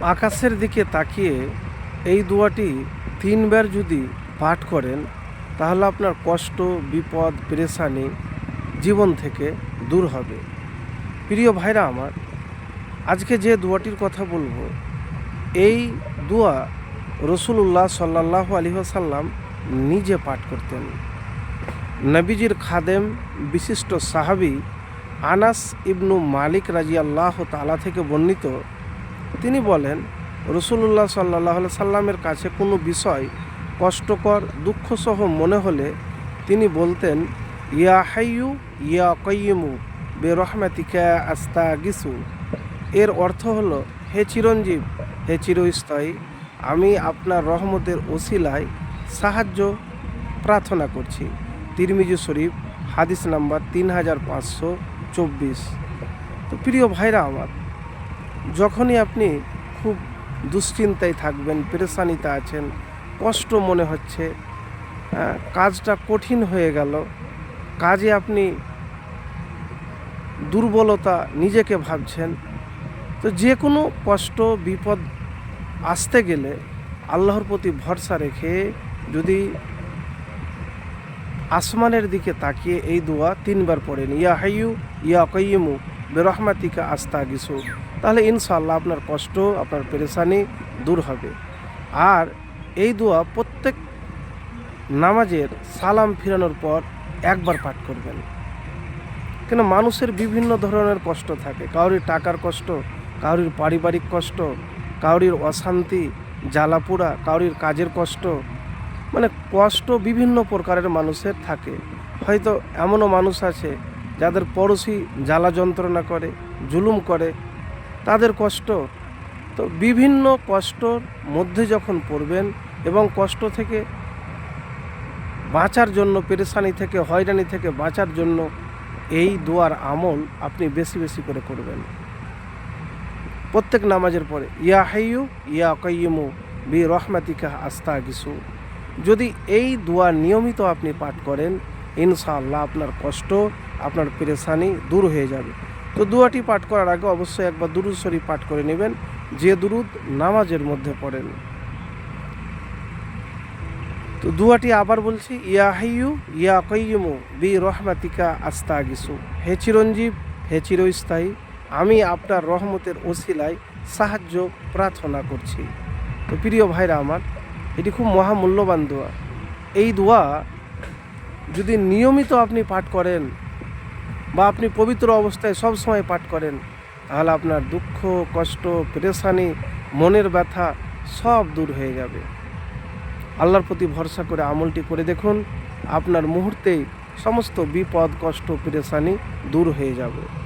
আকাশের দিকে তাকিয়ে এই দোয়াটি তিনবার যদি পাঠ করেন, তাহলে আপনার কষ্ট, বিপদ, পেরেশানি জীবন থেকে দূর হবে। প্রিয় ভাইরা আমার, আজকে যে দোয়াটির কথা বলব, এই দোয়া রসুল্লাহ সাল্লাহ আলহিহাসাল্লাম নিজে পাঠ করতেন। নবীজির খাদেম বিশিষ্ট সাহাবি আনাস ইবনু মালিক রাজি আল্লাহ তালা থেকে বর্ণিত তিনি বলেন রসুল্লাহ সাল্লাহ সাল্লামের কাছে কোনো বিষয় কষ্টকর, দুঃখসহ মনে হলে তিনি বলতেন, ইয়া হাইয়ু, ইয়া কয়িমু বে রহমাতিকা আস্তা গিসু এর অর্থ হলো, হে চিরঞ্জীব, হে চিরস্থায়ী, আমি আপনার রহমতের ওসিলায় সাহায্য প্রার্থনা করছি। তিরমিজু শরীফ, হাদিস নাম্বার তিন হাজার পাঁচশো চব্বিশ। তো প্রিয় ভাইরা আমার যখনই আপনি খুব দুশ্চিন্তায় থাকবেন, পেরেশানিতে আছেন, কষ্ট মনে হচ্ছে কাজটা কঠিন হয়ে গেল, কাজে আপনি দুর্বলতা নিজেকে ভাবছেন, তো যে কোনো কষ্ট, বিপদ আসতে গেলে আল্লাহর প্রতি ভরসা রেখে যদি আসমানের দিকে তাকিয়ে এই দোয়া তিনবার পড়েন, ইয়া হাইয়ু, ইয়া কয়িমু বেরহমাতিকা আস্তা গিসু। তাহলে ইনশাল্লাহ আপনার কষ্ট, আপনার পেরেশানি দূর হবে। আর এই দোয়া প্রত্যেক নামাজের সালাম ফিরানোর পর একবার পাঠ করবেন। কেন মানুষের বিভিন্ন ধরনের কষ্ট থাকে। কাউরির টাকার কষ্ট, কাউরির পারিবারিক কষ্ট, কাউরির অশান্তি, জ্বালাপোড়া, কাউরির কাজের কষ্ট। মানে কষ্ট বিভিন্ন প্রকারের মানুষের থাকে। হয়তো এমনও মানুষ আছে যাদের পড়োশি জ্বালা যন্ত্রণা করে, জুলুম করে, তাদের কষ্ট। তো বিভিন্ন কষ্টর মধ্যে যখন পড়বেন এবং কষ্ট থেকে বাঁচার জন্য, পেরেশানি থেকে, হয়রানি থেকে বাঁচার জন্য এই দোয়ার আমল আপনি বেশি বেশি করে করবেন। প্রত্যেক নামাজের পরে, ইয়া হাইয়ু, ইয়া কয়িমু বি রহমাতিকা আস্তা গিসু যদি এই দোয়া নিয়মিত আপনি পাঠ করেন ইনশাআল্লাহ আপনার কষ্ট, আপনার পেরেশানি দূর হয়ে যাবে। তো দুয়াটি পাঠ করার আগে অবশ্যই একবার দুরুদ শরীফ পাঠ করে নেবেন, যে দুরুদ নামাজের মধ্যে পড়েন। তো দুয়াটি আবার বলছি, ইয়া হাইয়ু ইয়া কয়িমু বি রহমাতিকা আস্তা গিসু হে চিরঞ্জীব, হে চিরস্থায়ী, আমি আপনার রহমতের ওসিলায় সাহায্য, প্রার্থনা করছি। তো প্রিয় ভাইরা আমার, এটি খুব মহামূল্যবান দোয়া। এই দোয়া যদি নিয়মিত আপনি পাঠ করেন বা আপনি পবিত্র অবস্থায় সব সময় পাঠ করেন, তাহলে আপনার দুঃখ, কষ্ট, পেরেশানি, মনের ব্যথা সব দূর হয়ে যাবে। আল্লাহর প্রতি ভরসা করে আমলটি করে দেখুন, আপনার মুহূর্তেই সমস্ত বিপদ, কষ্ট, পেরেশানি দূর হয়ে যাবে।